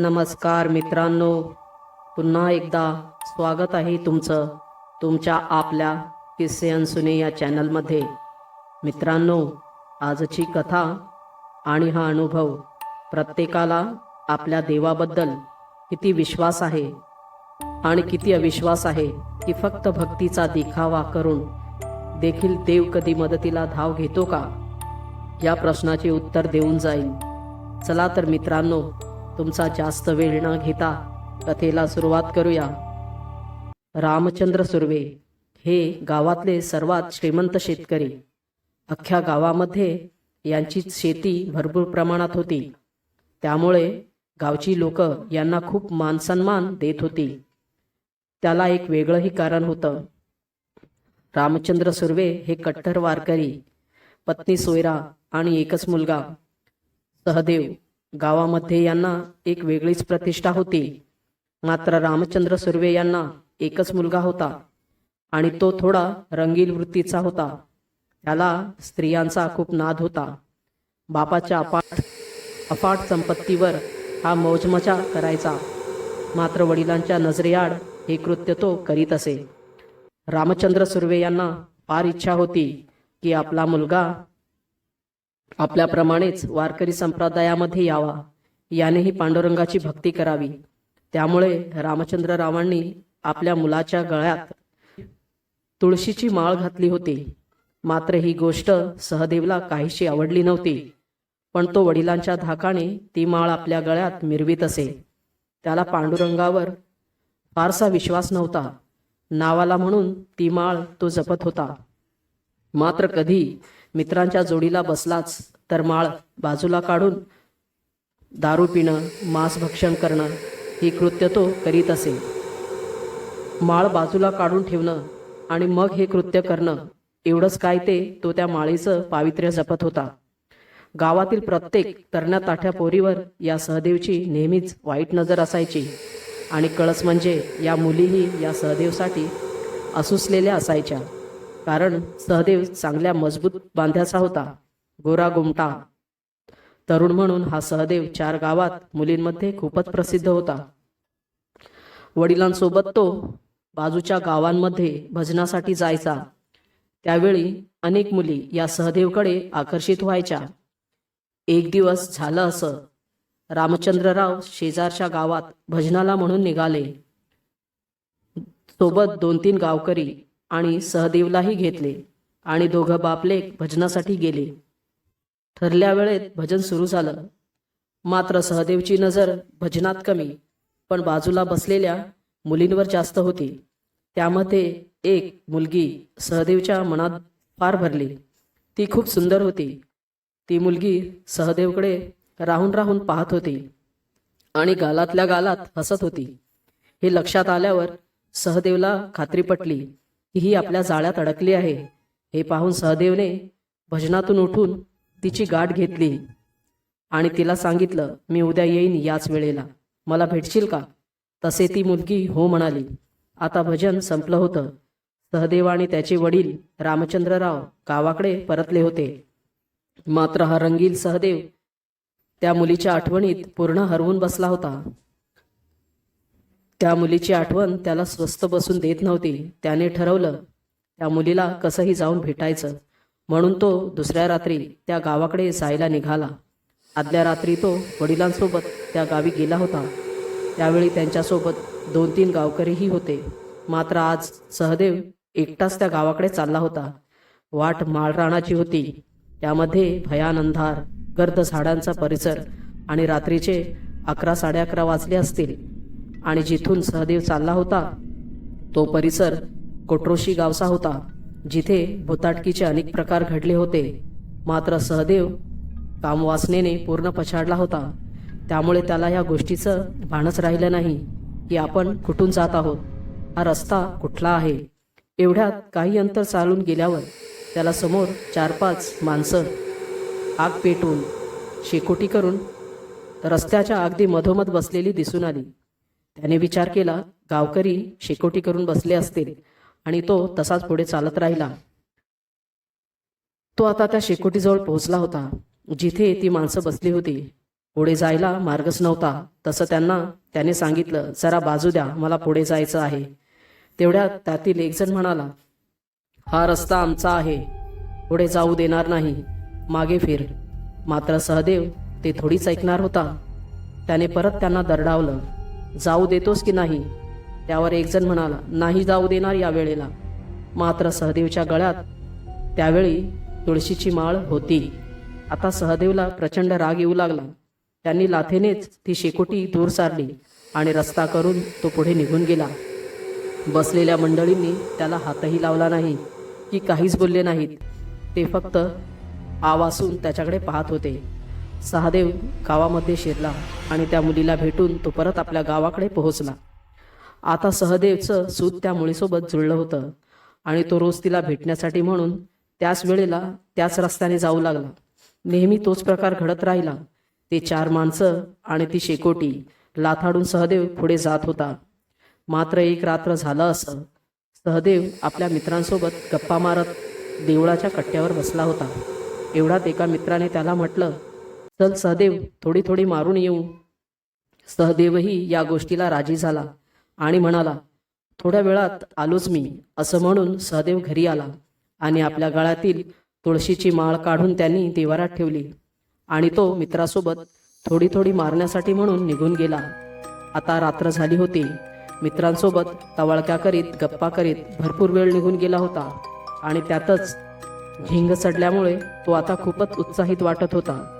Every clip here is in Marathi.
नमस्कार मित्रांनो. पुन्हा एकदा स्वागत आहे तुमचं तुमच्या आपल्या किस्से अनसुने या चॅनलमध्ये. मित्रांनो आजची कथा आणि हा अनुभव प्रत्येकाला आपल्या देवाबद्दल किती विश्वास आहे आणि किती अविश्वास आहे की फक्त भक्तीचा दिखावा करून देखील देव कधी मदतीला धाव घेतो का? या प्रश्नाचे उत्तर देऊन जाईल. चला तर मित्रांनो तुमचा जास्त वेळ न घेता कथेला सुरुवात करूया. रामचंद्र सुर्वे हे गावातले सर्वात श्रीमंत शेतकरी. अख्ख्या गावामध्ये यांची शेती भरपूर प्रमाणात होती. त्यामुळे गावची लोक यांना खूप मानसन्मान देत होती. त्याला एक वेगळंही कारण होतं. रामचंद्र सुर्वे हे कट्टर वारकरी पत्नी सोयरा आणि एकच मुलगा सहदेव. गावामध्ये यांना एक वेगळीच प्रतिष्ठा होती. मात्र रामचंद्र सुर्वे यांना एकच मुलगा होता आणि तो थोडा रंगील वृत्तीचा होता. त्याला स्त्रियांचा खूप नाद होता. बापाच्या अपाट अफाट संपत्तीवर हा मौजमजा करायचा. मात्र वडिलांच्या नजरेआड हे कृत्य तो करीत असे. रामचंद्र सुर्वे यांना फार इच्छा होती की आपला मुलगा आपल्याप्रमाणेच वारकरी संप्रदायामध्ये यावा. यानेही पांडुरंगाची भक्ती करावी. त्यामुळे रामचंद्र रावांनी आपल्या मुलाच्या गळ्यात तुळशीची माळ घातली होती. मात्र ही गोष्ट सहदेवला काहीशी आवडली नव्हती. पण तो वडिलांच्या धाकाने ती माळ आपल्या गळ्यात मिरवीत असे. त्याला पांडुरंगावर फारसा विश्वास नव्हता. नावाला म्हणून ती माळ तो जपत होता. मात्र कधी मित्रांच्या जोडीला बसलाच तर माळ बाजूला काढून दारू पिणं मांस भक्षण करणं ही कृत्य तो करीत असे. माळ बाजूला काढून ठेवणं आणि मग हे कृत्य करणं एवढंच काय ते तो त्या माळीचं पावित्र्य जपत होता. गावातील प्रत्येक तरण्या ताठ्या पोरीवर या सहदेवची नेहमीच वाईट नजर असायची. आणि कळस म्हणजे या मुलीही या सहदेवसाठी असुसलेल्या असायच्या. कारण सहदेव चांगल्या मजबूत बांध्याचा होता. गोरा गुमटा. तरुण म्हणून हा सहदेव चार गावात मुलींमध्ये खूपच प्रसिद्ध होता. वडिलांसोबत तो बाजूच्या गावांमध्ये भजनासाठी जायचा. त्यावेळी अनेक मुली या सहदेवकडे आकर्षित व्हायच्या. एक दिवस झालं असं. रामचंद्रराव शेजारच्या गावात भजनाला म्हणून निघाले. सोबत दोन तीन गावकरी आणि सहदेवलाही घेतले आणि दोघं बापले भजनासाठी गेले. ठरल्या वेळेत भजन सुरू झालं. मात्र सहदेवची नजर भजनात कमी पण बाजूला बसलेल्या मुलींवर जास्त होती. त्यामध्ये एक मुलगी सहदेवच्या मनात फार भरली. ती खूप सुंदर होती. ती मुलगी सहदेवकडे राहून राहून पाहत होती आणि गालातल्या गालात हसत होती. हे लक्षात आल्यावर सहदेवला खात्री पटली. की ही आपल्या जाळ्यात अडकली आहे. हे पाहून सहदेवने भजनातून उठून तिची गाठ घेतली आणि तिला सांगितलं मी उद्या येईन याच वेळेला. मला भेटशील का? तसे ती मुलगी हो म्हणाली. आता भजन संपलं होतं. सहदेव आणि त्याचे वडील रामचंद्रराव गावाकडे परतले होते. मात्र हा रंगील सहदेव त्या मुलीच्या आठवणीत पूर्ण हरवून बसला होता. त्या मुलीची आठवण त्याला स्वस्त बसून देत नव्हती. त्याने ठरवलं त्या मुलीला कसंही जाऊन भेटायचं. म्हणून तो दुसऱ्या रात्री त्या गावाकडे जायला निघाला. आदल्या रात्री तो वडिलांसोबत त्या गावी गेला होता. त्यावेळी त्यांच्यासोबत दोन तीन गावकरीही होते. मात्र आज सहदेव एकटाच त्या गावाकडे चालला होता. वाट माळराणाची होती. त्यामध्ये भयान अंधार गर्द झाडांचा परिसर आणि रात्रीचे अकरा साडे अकरा वाजले असतील. आणि जिथून सहदेव चालला होता तो परिसर कोट्रोशी गावचा होता जिथे भुताटकीचे अनेक प्रकार घडले होते. मात्र सहदेव कामवासनेने पूर्ण पछाडला होता. त्यामुळे त्याला या गोष्टीचं भानच राहिलं नाही की आपण कुठून जात आहोत? हा रस्ता कुठला आहे? एवढ्यात काही अंतर चालून गेल्यावर त्याला समोर चार पाच माणसं आग पेटून शेकोटी करून रस्त्याच्या अगदी मधोमध बसलेली दिसून आली. त्याने विचार केला गावकरी शेकोटी करून बसले असतील आणि तो तसाच पुढे चालत राहिला. तो आता त्या शेकोटीजवळ पोहोचला होता. जिथे ती माणसं बसली होती. पुढे जायला मार्गच नव्हता. तसं त्यांना त्याने सांगितलं जरा बाजू द्या मला पुढे जायचं आहे. तेवढ्यात त्यातील एक जण म्हणाला हा रस्ता आमचा आहे. पुढे जाऊ देणार नाही. मागे फिर. मात्र सहदेव ते थोडीच ऐकणार होता. त्याने परत त्यांना दरडावलं. जाऊ देतोस की नाही? त्यावर एकजण म्हणाला नाही जाऊ देणार या वेळेला. मात्र सहदेवच्या गळ्यात त्यावेळी तुळशीची माळ होती. आता सहदेवला प्रचंड राग येऊ लागला. त्यांनी लाथेनेच ती शेकोटी दूर सारली आणि रस्ता करून तो पुढे निघून गेला. बसलेल्या मंडळींनी त्याला हातही लावला नाही की काहीच बोलले नाहीत. ते फक्त आवासून त्याच्याकडे पाहत होते. सहादेव गावामध्ये शिरला आणि त्या मुलीला भेटून तो परत आपल्या गावाकडे पोहोचला. आता सहदेवचं सूत त्या मुलीसोबत जुळलं होतं आणि तो रोज तिला भेटण्यासाठी म्हणून त्याच वेळेला त्याच रस्त्याने जाऊ लागला. नेहमी तोच प्रकार घडत राहिला. ते चार माणसं आणि ती शेकोटी लाथाडून सहदेव पुढे जात होता. मात्र एक रात्र झालं असं सहदेव आपल्या मित्रांसोबत गप्पा मारत देवळाच्या कट्ट्यावर बसला होता. एवढ्यात एका मित्राने त्याला म्हटलं चल सहदेव थोडी थोडी मारून येऊ. सहदेवही या गोष्टीला राजी झाला आणि म्हणाला थोड्या वेळात आलोच मी असं म्हणून सहदेव घरी आला आणि आपल्या गळ्यातील तुळशीची माळ काढून त्यांनी देवारात ठेवली आणि तो मित्रासोबत थोडी थोडी मारण्यासाठी म्हणून निघून गेला. आता रात्र झाली होती. मित्रांसोबत तवळक्या करीत गप्पा करीत भरपूर वेळ निघून गेला होता आणि त्यातच झिंग चढल्यामुळे तो आता खूपच उत्साहित वाटत होता.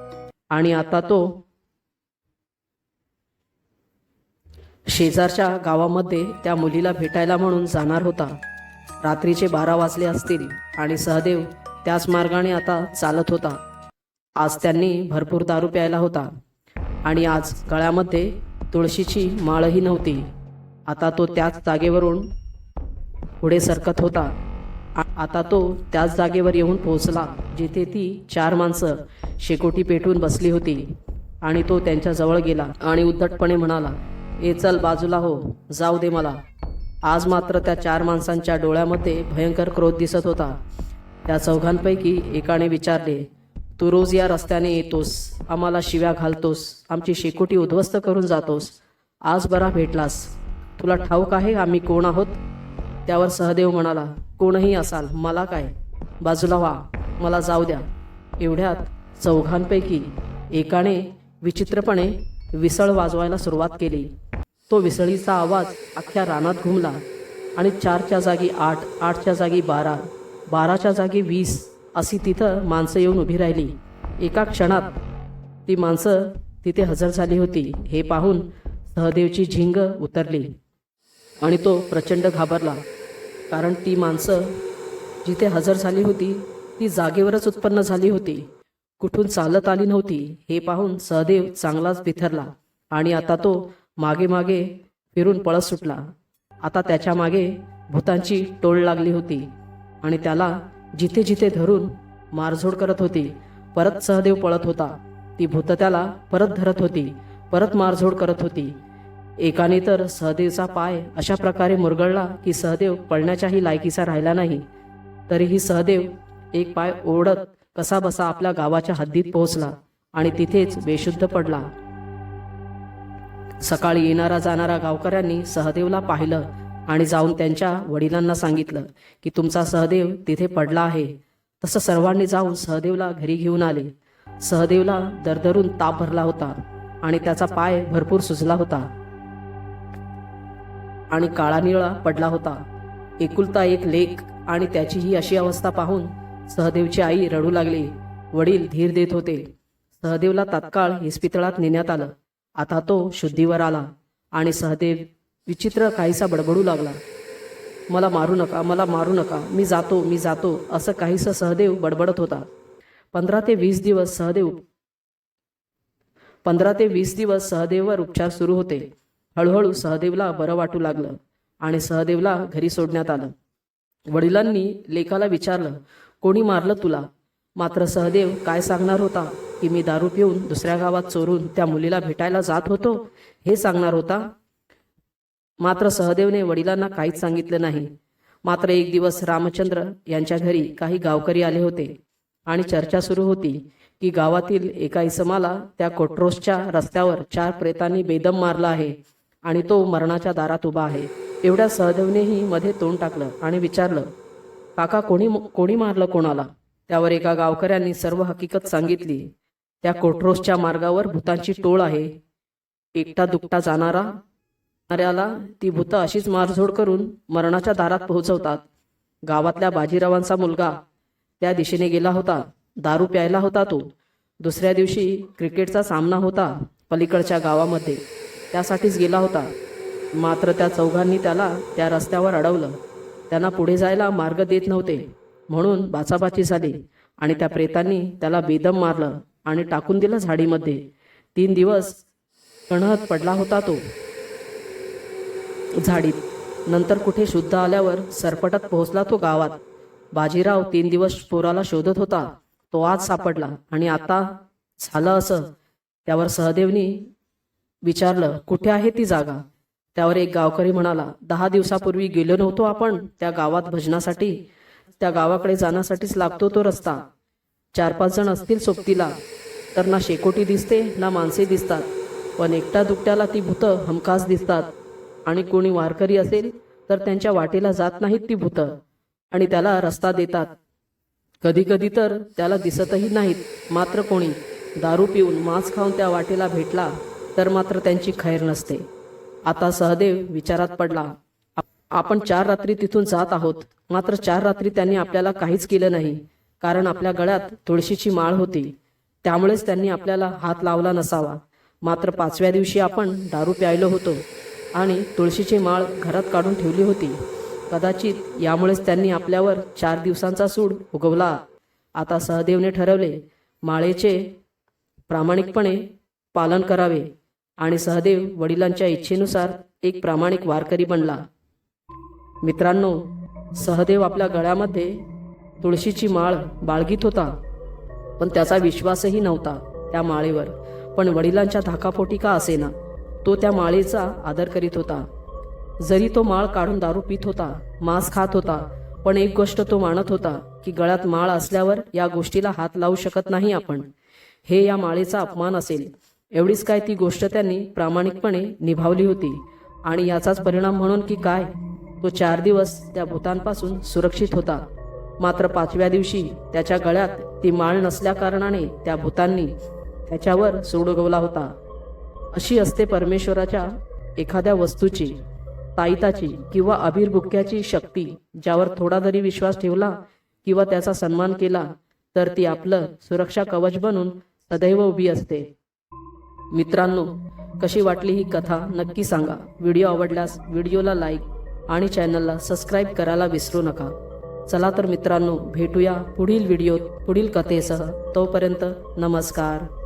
आणि आता तो शेजारच्या गावामध्ये त्या मुलीला भेटायला म्हणून जाणार होता. रात्रीचे बारा वाजले असतील आणि सहदेव त्याच मार्गाने आता चालत होता. आज त्यांनी भरपूर दारू प्यायला होता. आणि आज गळ्यामध्ये तुळशीची माळही नव्हती. आता तो त्याच जागेवरून पुढे सरकत होता. आता तो त्याच जागेवर येऊन पोहोचला जिथे ती चार माणसं शेकोटी पेटून बसली होती. आणि तो त्यांच्याजवळ गेला आणि उद्धटपणे म्हणाला ए चल बाजूला हो जाऊ दे मला. आज मात्र त्या चार माणसांच्या डोळ्यामध्ये भयंकर क्रोध दिसत होता. त्या चौघांपैकी एकाने विचारले तू रोज या रस्त्याने येतोस आम्हाला शिव्या घालतोस आमची शेकोटी उद्ध्वस्त करून जातोस आज बरा भेटलास. तुला ठाऊक आहे आम्ही कोण आहोत? त्यावर सहदेव म्हणाला कोणही असाल मला काय? बाजूला व्हा मला जाऊ द्या. एवढ्यात चौघांपैकी एकाने विचित्रपणे विसळ वाजवायला सुरुवात केली. तो विसळीचा आवाज अख्ख्या रानात घुमला आणि चारच्या जागी आठ आठच्या जागी बारा बाराच्या जागी वीस अशी तिथं माणसं येऊन उभी राहिली. एका क्षणात ती माणसं तिथे हजर झाली होती. हे पाहून सहदेवची झिंग उतरली आणि तो प्रचंड घाबरला. कारण ती माणसं जिथे हजर झाली होती ती जागेवरच उत्पन्न झाली होती. कुठून चालत आली नव्हती हे पाहून सहदेव चांगलाच बिथरला आणि आता तो मागे मागे फिरून पळत सुटला. आता त्याच्यामागे भूतांची टोळ लागली होती आणि त्याला जिथे जिथे धरून मारझोड करत होती परत सहदेव पळत होता. ती भूत त्याला परत धरत होती परत मारझोड करत होती. एकाने तर सहदेवचा पाय अशा प्रकारे मुरगळला की सहदेव पळण्याच्याही लायकीचा राहिला नाही. तरीही सहदेव एक पाय ओढत कसा बसा आपल्या गावाच्या हद्दीत पोहोचला आणि तिथेच बेशुद्ध पडला. सकाळी येणारा जाणारा गावकऱ्यांनी सहदेवला पाहिलं आणि जाऊन त्यांच्या वडिलांना सांगितलं की तुमचा सहदेव तिथे पडला आहे. तसं सर्वांनी जाऊन सहदेवला घरी घेऊन आले. सहदेवला दरदरून ताप भरला होता आणि त्याचा पाय भरपूर सुजला होता. आणि काळा निळा पडला होता. एकुलता एक लेख आणि त्याची ही अशी अवस्था पाहून सहदेवची आई रडू लागली. वडील धीर देत होते. सहदेवला तात्काळ इस्पितळात नेण्यात आलं. आता तो शुद्धीवर आला आणि सहदेव विचित्र काहीसा बडबडू लागला. मला मारू नका मला मारू नका मी जातो मी जातो असं काहीसं सहदेव बडबडत होता. पंधरा ते वीस दिवस सहदेव पंधरा ते वीस दिवस सहदेववर उपचार सुरू होते. हळूहळू सहदेवला बरं वाटू लागलं आणि सहदेवला घरी सोडण्यात आलं. वडिलांनी लेखाला विचारलं कोणी मारलं तुला? मात्र सहदेव काय सांगणार होता की मी दारू पिऊन दुसऱ्या गावात चोरून त्या मुलीला भेटायला जात होतो? हे सांगणार होता? मात्र सहदेवने वडिलांना काहीच सांगितलं नाही. मात्र एक दिवस रामचंद्र यांच्या घरी काही गावकरी आले होते आणि चर्चा सुरू होती की गावातील एका इसमाला त्या कोट्रोसच्या रस्त्यावर चार प्रेतांनी बेदम मारला आहे. आणि तो मरणाच्या दारात उभा आहे. एवढ्या सहदेवनेही मध्ये तोंड टाकलं आणि विचारलं काका कोणी कोणी मारलं कोणाला? त्यावर एका गावकऱ्यांनी सर्व हकीकत सांगितली. त्या कोट्रोसच्या मार्गावर भूतांची टोळ आहे. एकटा दुकटा जाणारा जाणाऱ्याला ती भूतं अशीच मारझोड करून मरणाच्या दारात पोहोचवतात. गावातल्या बाजीरावांचा मुलगा त्या दिशेने गेला होता. दारू प्यायला होता तो. दुसऱ्या दिवशी क्रिकेटचा सामना होता पलीकडच्या गावामध्ये. त्यासाठीच गेला होता. मात्र त्या चौघांनी त्याला त्या रस्त्यावर अडवलं. त्यांना पुढे जायला मार्ग देत नव्हते. म्हणून बाचाबाची झाली आणि त्या प्रेतांनी त्याला बेदम मारलं आणि टाकून दिलं झाडीमध्ये. तीन दिवस कणहत पडला होता तो. झाडीत. नंतर कुठे शुद्ध आल्यावर सरपटत पोहोचला तो गावात. बाजीराव तीन दिवस पोराला शोधत होता. तो आज सापडला आणि आता झालं असं. त्यावर सहदेवनी विचारलं कुठे आहे ती जागा? त्यावर एक गावकरी म्हणाला दहा दिवसापूर्वी गेलो नव्हतो आपण त्या गावात भजनासाठी. त्या गावाकडे जाण्यासाठीच लागतो तो रस्ता. चार पाच जण असतील सोबतीला. तर ना शेकोटी दिसते ना माणसे दिसतात. पण एकट्या दुकट्याला ती भूतं हमखास दिसतात. आणि कोणी वारकरी असेल तर त्यांच्या वाटेला जात नाहीत ती भूतं. आणि त्याला रस्ता देतात. कधी कधी तर त्याला दिसतही नाहीत मात्र कोणी. दारू पिऊन मांस खाऊन त्या वाटेला भेटला. तर मात्र त्यांची खैर नसते. आता सहदेव विचारात पडला आपण चार रात्री तिथून जात आहोत. मात्र चार रात्री त्यांनी आपल्याला काहीच केलं नाही कारण आपल्या गळ्यात तुळशीची माळ होती. त्यामुळेच त्यांनी आपल्याला हात लावला नसावा. मात्र पाचव्या दिवशी आपण दारू प्यायलो होतो आणि तुळशीची माळ घरात काढून ठेवली होती. कदाचित यामुळेच त्यांनी आपल्यावर चार दिवसांचा सूड उगवला. आता सहदेवने ठरवले माळेचे प्रामाणिकपणे पालन करावे. आणि सहदेव वडिलांच्या इच्छेनुसार एक प्रामाणिक वारकरी बनला. मित्रांनो सहदेव आपल्या गळ्यामध्ये तुळशीची माळ बाळगीत होता पण त्याचा विश्वासही नव्हता त्या माळेवर. पण वडिलांच्या धाकापोटी का असेना तो त्या माळेचा आदर करीत होता. जरी तो माळ काढून दारू पित होता मांस खात होता पण एक गोष्ट तो मानत होता की गळ्यात माळ असल्यावर या गोष्टीला हात लावू शकत नाही आपण. हे या माळेचा अपमान असेल. एवढीच काय ती गोष्ट त्यांनी प्रामाणिकपणे निभावली होती. आणि याचाच परिणाम म्हणून की काय? तो चार दिवस त्या भूतांपासून सुरक्षित होता. मात्र पाचव्या दिवशी त्याच्या गळ्यात ती माळ नसल्याकारणाने त्या भूतांनी त्याच्यावर सोडगवला होता. अशी असते परमेश्वराच्या एखाद्या वस्तूची ताईताची किंवा अभिरभुक्याची शक्ती ज्यावर थोडा जरी विश्वास ठेवला किंवा त्याचा सन्मान केला तर ती आपलं सुरक्षा कवच बनून सदैव उभी असते. मित्रांनो कशी वाटली ही कथा नक्की सांगा. व्हिडिओ आवडल्यास व्हिडिओला लाईक आणि चॅनलला सबस्क्राईब करायला विसरू नका. चला तर मित्रांनो भेटूया पुढील व्हिडिओत पुढील कथेसह. तोपर्यंत नमस्कार.